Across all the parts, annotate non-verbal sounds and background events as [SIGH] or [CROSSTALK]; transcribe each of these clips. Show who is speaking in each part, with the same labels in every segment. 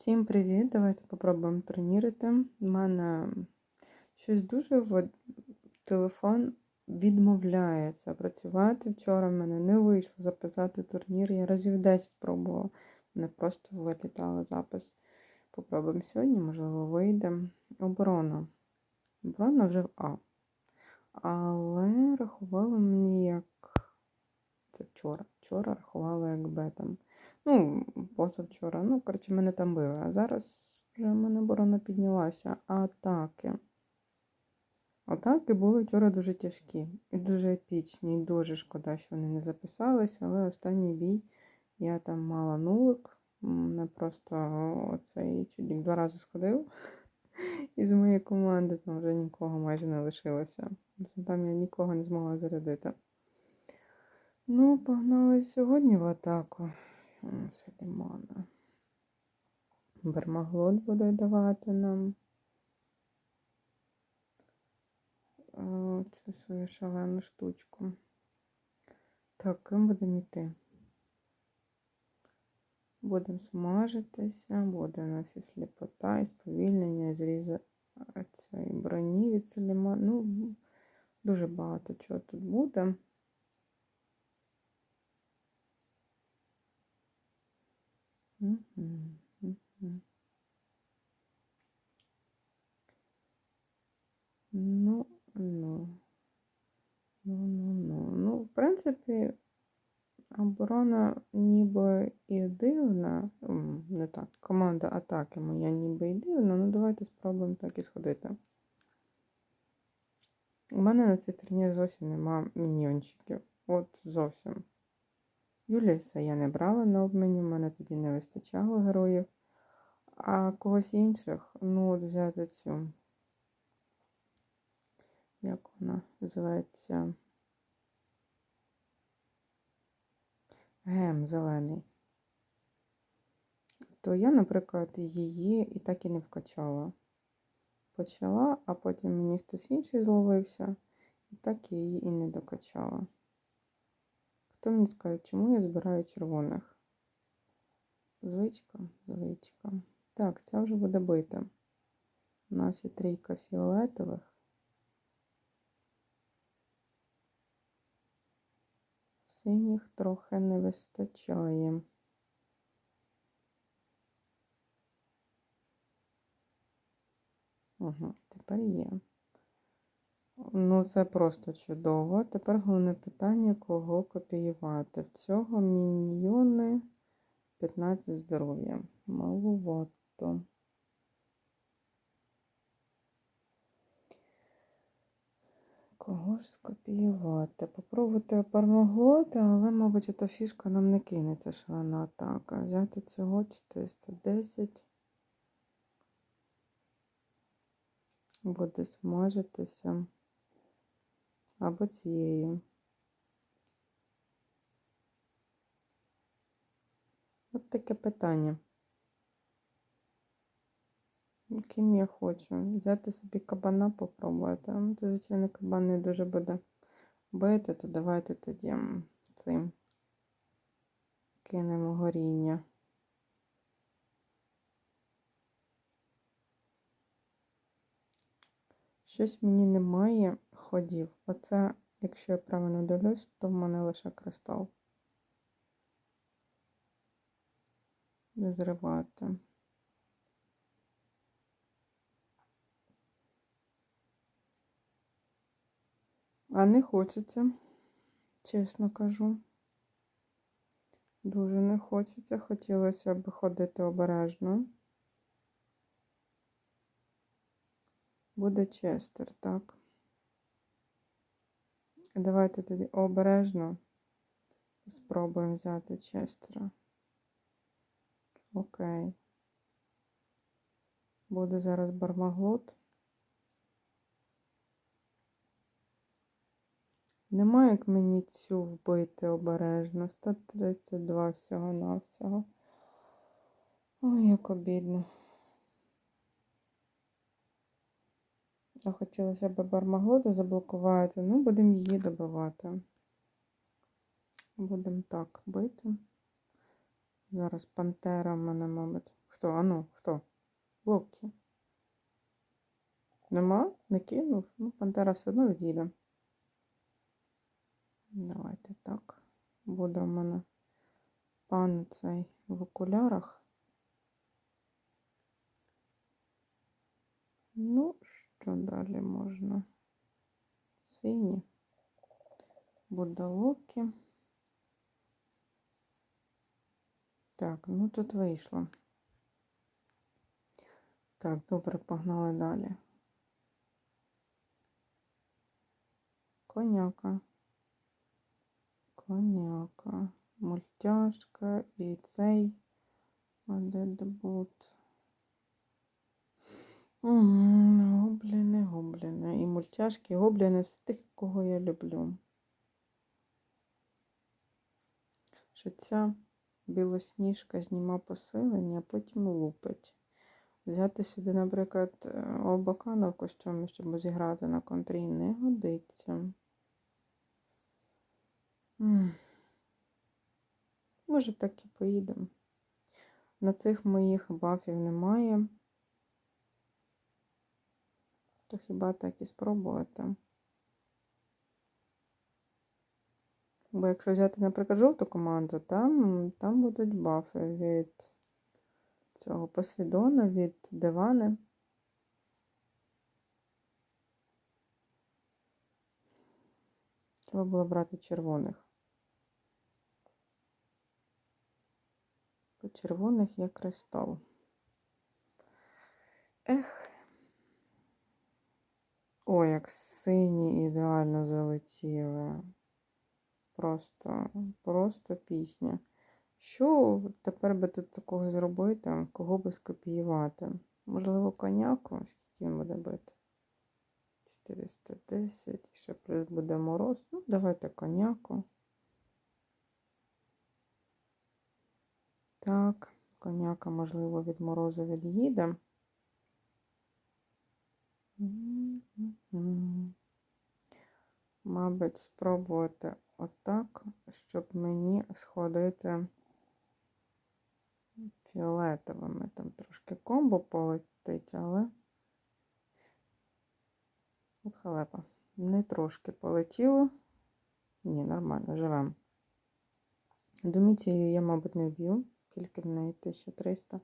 Speaker 1: Всім привіт! Давайте попробуємо турнірити. У мене щось дуже телефон відмовляється працювати. Вчора в мене не вийшло записати турнір. Я разів 10 пробувала. Не просто вилітала запис. Попробуємо сьогодні, можливо, вийде. Оборона. Оборона вже в А. Але рахували мені як. Це вчора. Вчора рахували як Б там. Ну, позавчора. Ну, коротше, мене там били. А зараз вже в мене оборона піднялася. Атаки. Атаки були вчора дуже тяжкі і дуже епічні. І дуже шкода, що вони не записалися, але останній бій я там мала нулик. Мене просто оцей чудік два рази сходив. [LAUGHS] Із моєї команди там вже нікого майже не лишилося. Там я нікого не змогла зарядити. Ну, погнали сьогодні в атаку. Салімана. Бермаглот буде давати нам цю свою шалену штучку. Так, ким будемо йти? Будемо смажитися, буде у нас і сліпота, і сповільнення, і зріза цієї броні від Салімана. Ну, дуже багато чого тут буде. Ну, ну. Ну, ну, ну. Ну, в принципі, оборона ніби і дивна. Не так. Команда атаки моя ніби і дивна. Ну, давайте спробуємо так і сходити. У мене на цей турнір зовсім нема міньйончиків. От зовсім. Юліса я не брала на обмені, в мене тоді не вистачало героїв. А когось інших, ну, от взяти цю. Як вона називається? Гем зелений. То я, наприклад, її і так і не вкачала. Почала, а потім мені хтось інший зловився, і так я її і не докачала. Хто мені скаже, чому я збираю червоних? Звичка, звичка. Так, ця вже буде бита. У нас є трійка фіолетових. Синіх трохи не вистачає. Угу, тепер є. Ну, це просто чудово. Тепер головне питання, кого копіювати. В цього міньйони 15 здоров'я. Маловато. Кого ж скопіювати? Попробувати пермоглоти, але, мабуть, ця фішка нам не кинеться шалена атака. Взяти цього 410. Буде смажитися. Або цією. От таке питання. Яким я хочу? Взяти собі кабана попробувати. Ну, то, звичайно, кабан не дуже буде бити, то давайте тоді цим кинемо горіння. Щось мені немає ходів. Оце, якщо я правильно дивлюсь, то в мене лише кристал. Не зривати. А не хочеться, чесно кажу. Дуже не хочеться. Хотілося б ходити обережно. Буде честер, так? Давайте тоді обережно спробуємо взяти честера. Окей. Буде зараз бармаглот. Немає як мені цю вбити обережно. 132 всього-навсього. Ой, як обідно. А хотілося б бармаглота заблокувати. Ну, будемо її добивати. Будемо так бити. Зараз пантера в мене, мабуть. Хто? Ану, хто? Локі. Нема? Не кинув? Ну, пантера все одно відійде. Давайте так. Буде в мене пан цей в окулярах. Ну, що далі можна? Сині. Буде локі. Так, ну тут вийшло. Так, добре, погнали далі. Коняка. Коняка. Мультяшка і цей. А дебут? Гобліни, гобліни. І мультяшки, гобліни з тих, кого я люблю. Що ця білосніжка зніма посилення, а потім лупить. Взяти сюди, наприклад, е, Олбакана в костюмі, щоб зіграти на контрі, не годиться. Може, так і поїдемо. На цих моїх бафів немає. То хіба так і спробувати? Бо якщо взяти, наприклад, жовту команду, там, там будуть бафи від цього Посейдона, від Дивани. Треба було брати червоних. По червоних є кристал. Ех. Ой, як сині ідеально залетіли. Просто, просто пісня. Що тепер би тут такого зробити? Кого би скопіювати? Можливо, коняку, скільки він буде бити? 410, і ще плюс буде мороз. Ну, давайте коняку. Так, коняка, можливо, від морозу від'їде. Мабуть, спробувати отак, щоб мені сходити фіолетовими. Там трошки комбо полетить, але от халепа. Не трошки полетіло. Ні, нормально, живемо. Доміцію я, мабуть, не вб'ю, тільки в неї 1300.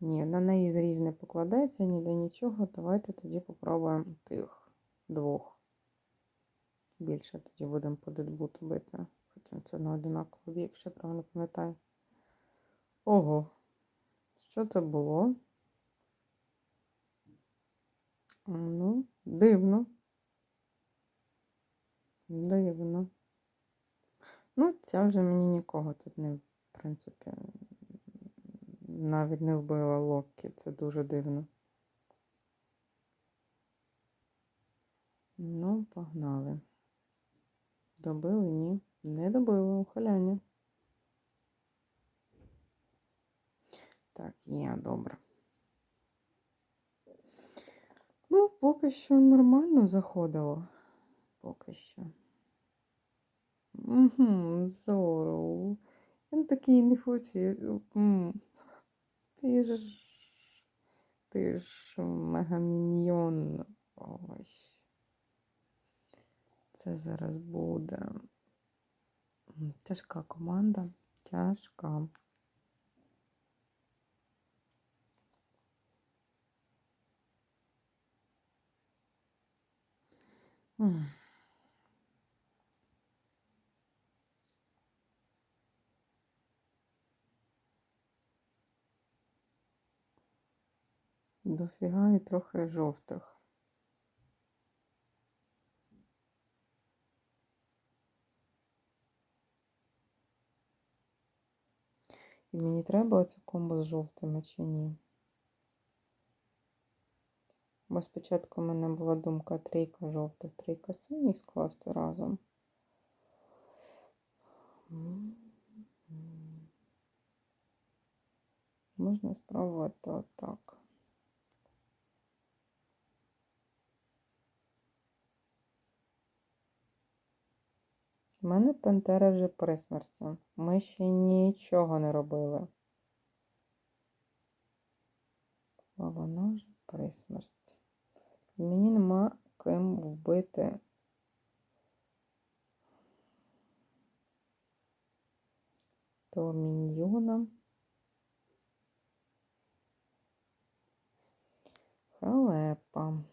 Speaker 1: Ні, на неї зріз не покладається, ніде нічого. Давайте тоді попробуємо тих двох. Більше тоді будемо по дедбуту бити. Хоча це на одинаково бік, якщо я правильно пам'ятаю. Ого, що це було? Ну, дивно. Дивно. Ну, ця вже мені нікого тут не, в принципі, навіть не вбила Локі. Це дуже дивно. Ну, погнали. Добили? Ні. Не добили ухиляння. Так, є, добре. Ну, поки що нормально заходило. Поки що. Угу, Зору. Він такий не хоче. Ти ж. Ти ж мегаміньйон. Ой. Це зараз буде. Тяжка команда. Тяжка. Дофіга і трохи жовтих. І мені треба оце комбо з жовтими чи ні? Бо спочатку в мене була думка трійка жовта, трійка синіх скласти разом. Можна спробувати отак. У мене пантера вже при смерті. Ми ще нічого не робили. А вона вже при смерті. Мені нема ким вбити. того міньйона. Халепа.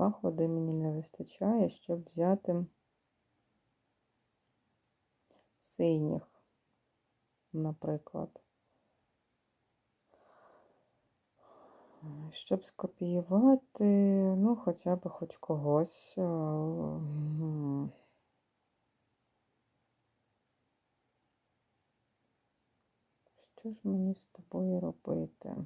Speaker 1: Два ходи мені не вистачає, щоб взяти синіх, наприклад. Щоб скопіювати, ну, хоча б хоч когось. Що ж мені з тобою робити?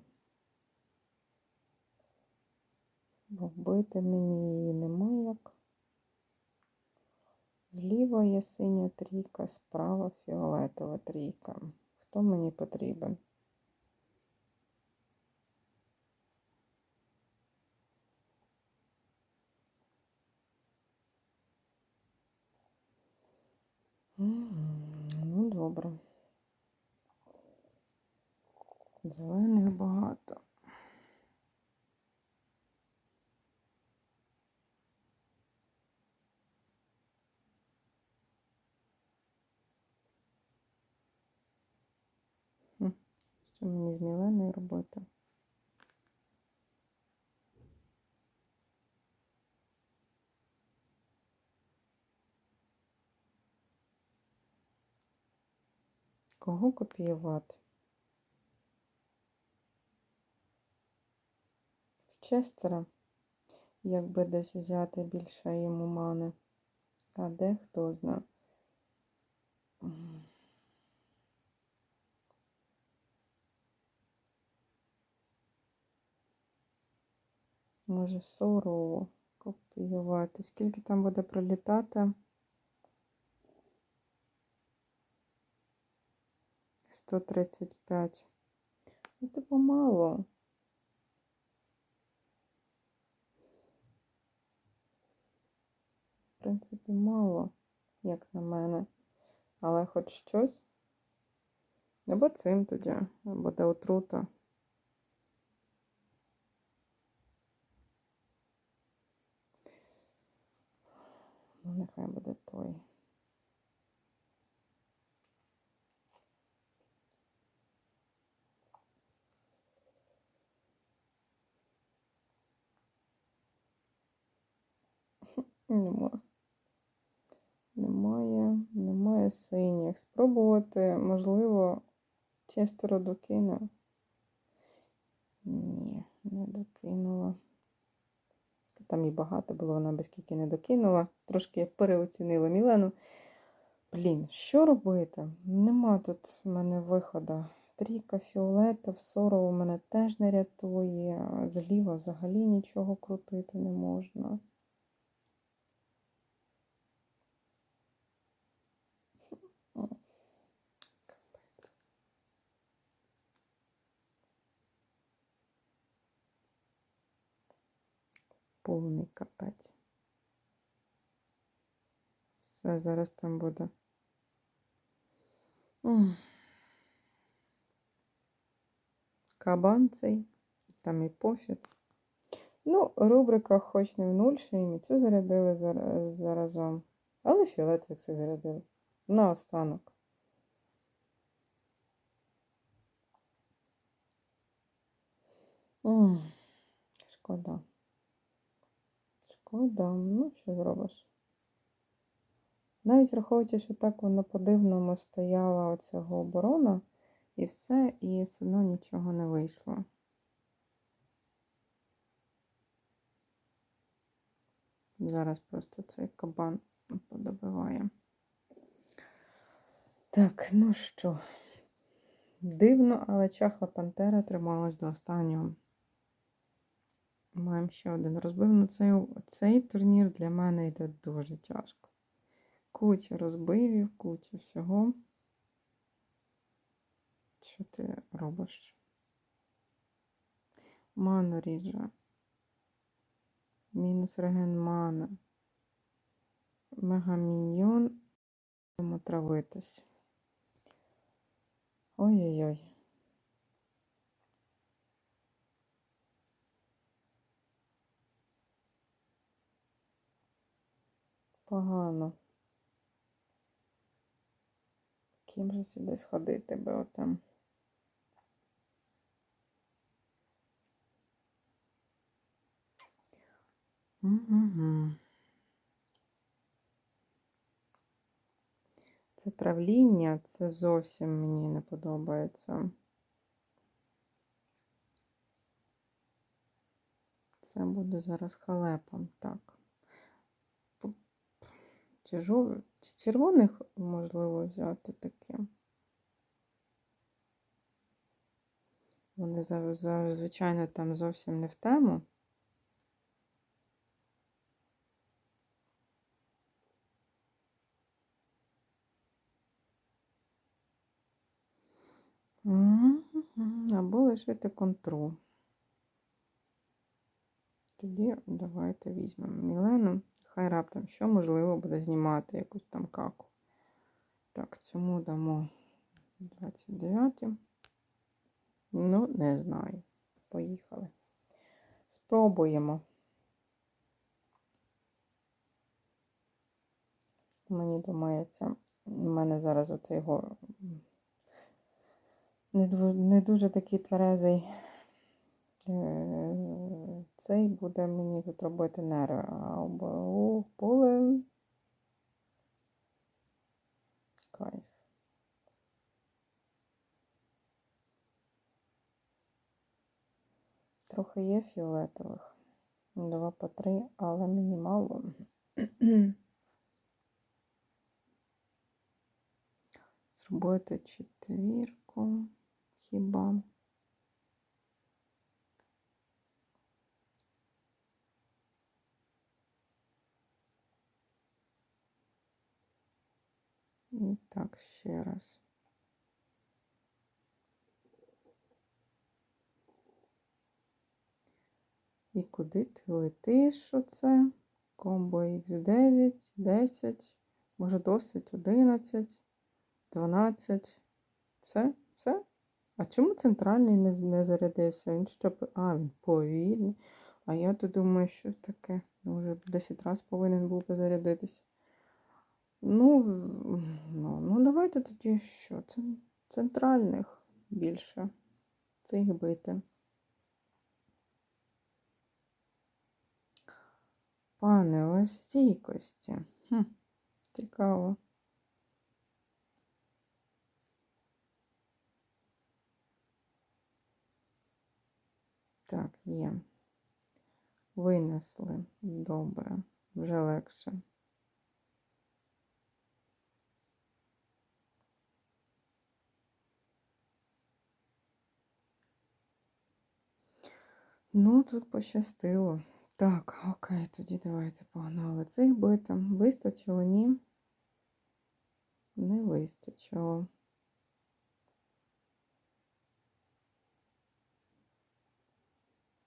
Speaker 1: Бо вбити мені її нема як. Зліва є синя трійка, справа фіолетова трійка. Хто мені потрібен? Ну, добре. Зелених багато. Хм, Що мені з Міленою робити? Кого копіювати? В Честера, якби десь взяти більше йому мани. А де хто зна. Може, Сорову копіювати. Скільки там буде пролітати? 135. Ну, типу, мало. В принципі, мало, як на мене. Але хоч щось. Або цим тоді, буде отрута. Ну, нехай буде той. Нема. Немає, немає синіх. Спробувати, можливо, честеро докине. Ні, не докинула. Та Там і багато було, вона без скільки не докинула. Трошки я переоцінила Мілену. Блін, що робити? Нема тут в мене виходу. Трійка фіолетов, соров у мене теж не рятує. Зліва взагалі нічого крутити не можна. Повний капець. Все, зараз там буде. Кабан цей, там і пофіг. Ну, рубрика хоч не в нуль, ще і цю зарядили зар- заразом. Але фіолетовик це зарядили. Наостанок. М, Шкода. Шкода. Ну, що зробиш? Навіть враховуючи, що так воно по-дивному стояла оцього оборона, і все, і все одно нічого не вийшло. Зараз просто цей кабан подобиває. Так, ну що, дивно, але чахла Пантера трималась до останнього. Маємо ще один розбив. Ну, цей, цей турнір для мене йде дуже тяжко. Куча розбивів, куча всього. Що ти робиш? Ману ріже. Мінус реген мана. Мегаміньйон. Будемо травитись. Ой-ой-ой. Погано. Ким же сюди сходити би оцем? Це травління, це зовсім мені не подобається. Це буде зараз халепом. Так. Чи, жов... Чи червоних можливо взяти таке? Вони, звичайно, там зовсім не в тему. Або лишити контроль. Тоді давайте візьмемо Мілену. Хай раптом що можливо буде знімати якусь там каку. Так, цьому дамо 29. Ну, не знаю. Поїхали. Спробуємо. Мені думається, у мене зараз оцей його не дуже такий тверезий. Цей буде мені тут робити нерви, а у поле кайф. Трохи є фіолетових. Два по три, але мені мало. [CLEARS THROAT] Зробити четвірку хіба. І так, ще раз. І куди ти летиш оце? Комбо Х9, 10, може досить 11, 12. Все, все. А чому центральний не, не зарядився? Він що? А, він повільний. А я то думаю, що таке? Може, 10 разів повинен був би зарядитися. Ну, ну, ну, давайте тоді що? Центральних більше цих бити. Пане, стійкості. Хм, Цікаво. Так, є. Винесли. Добре, вже легше. Ну, тут пощастило. Так, окей, тоді давайте погнали цих битом. Вистачило, ні? Не вистачило.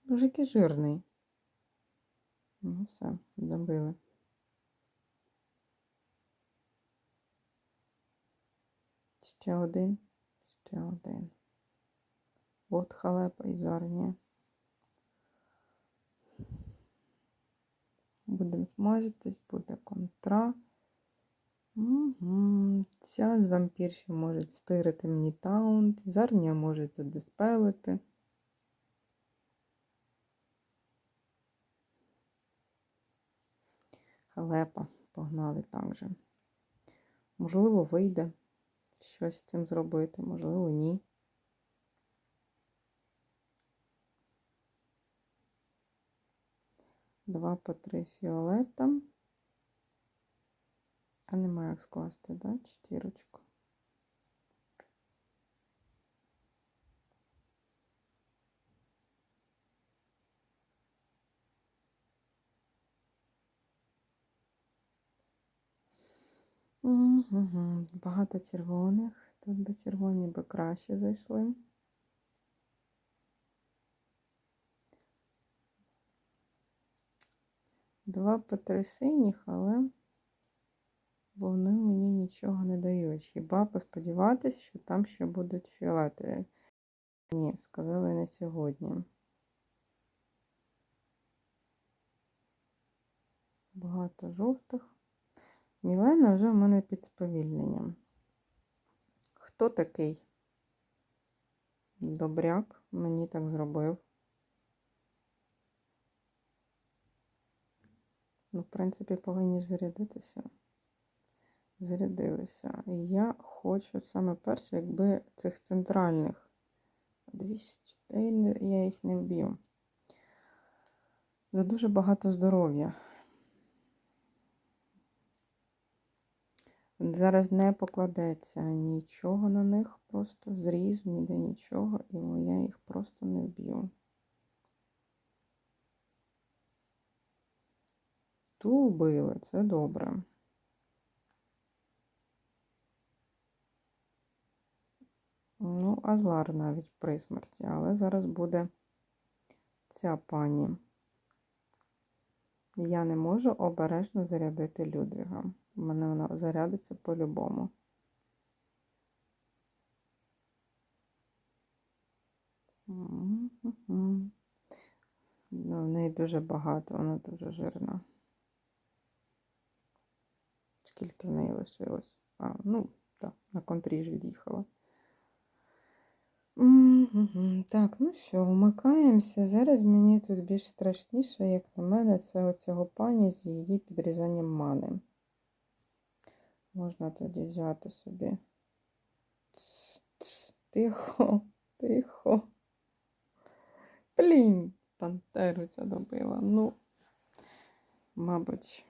Speaker 1: Дуже який жирний. Ну, все, добили. Ще один, ще один. От халепа і зарня. Будемо смажитись, буде контра. Угу. Ця з вампірші може стирити мені таунт, зарня може задиспелити. Халепа, погнали так же. Можливо, вийде щось з цим зробити, можливо, ні. Два по три фіолета. А немає як скласти, да? Четвірочку. Угу. Багато червоних. Тут би червоні би краще зайшли. Два по три синіх, але вони мені нічого не дають. Хіба посподіватись, що там ще будуть фіолетові? Ні, сказали не сьогодні. Багато жовтих. Мілена вже в мене під сповільненням. Хто такий? Добряк мені так зробив. Ну, в принципі, повинні ж зарядитися. Зарядилися. І я хочу саме перше, якби цих центральних 200, та я їх не вб'ю. За дуже багато здоров'я. Зараз не покладеться нічого на них, просто зріз, ніде нічого, і я їх просто не вб'ю. Ту вбили, це добре. Ну, Азлар навіть при смерті, але зараз буде ця пані. Я не можу обережно зарядити Людвіга. У мене вона зарядиться по-любому. Ну, в неї дуже багато, вона дуже жирна. Скільки в неї лишилось? А, ну, так, на контрі ж від'їхала. Так, ну що, вмикаємося. Зараз мені тут більш страшніше, як на мене, це оцього пані з її підрізанням мани. Можна тоді взяти собі. Тихо, тихо. Блін, пантеру ця добила. Ну, мабуть,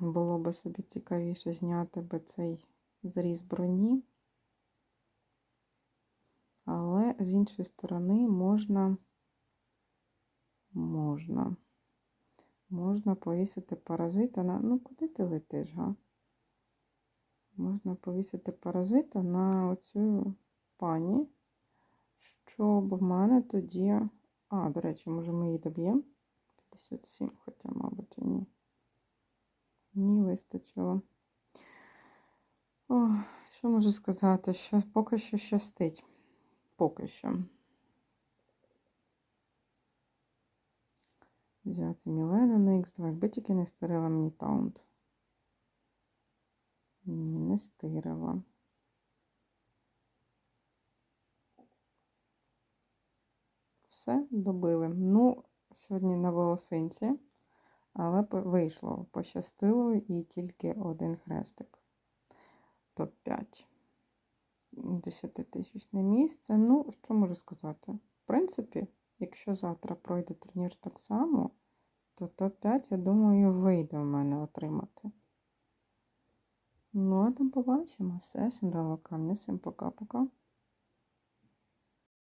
Speaker 1: було би собі цікавіше зняти би цей зріз броні. Але з іншої сторони можна, можна, можна повісити паразита на. Ну, куди ти летиш, га? Можна повісити паразита на оцю пані, щоб в мене тоді. А, до речі, може ми її доб'ємо? 57, хоча, мабуть, і ні. Ні, вистачило. О, що можу сказати? Що поки що щастить. Поки що. Взяти Мілену на Х2, якби тільки не стирила мені таунт. Ні, не стирила. Все, добили. Ну, сьогодні на волосинці, але вийшло, пощастило і тільки один хрестик. Топ-5. Десятитисячне місце. Ну, що можу сказати? В принципі, якщо завтра пройде турнір так само, то топ-5, я думаю, вийде в мене отримати. Ну, а там побачимо. Все, всім дала камню, всім пока-пока.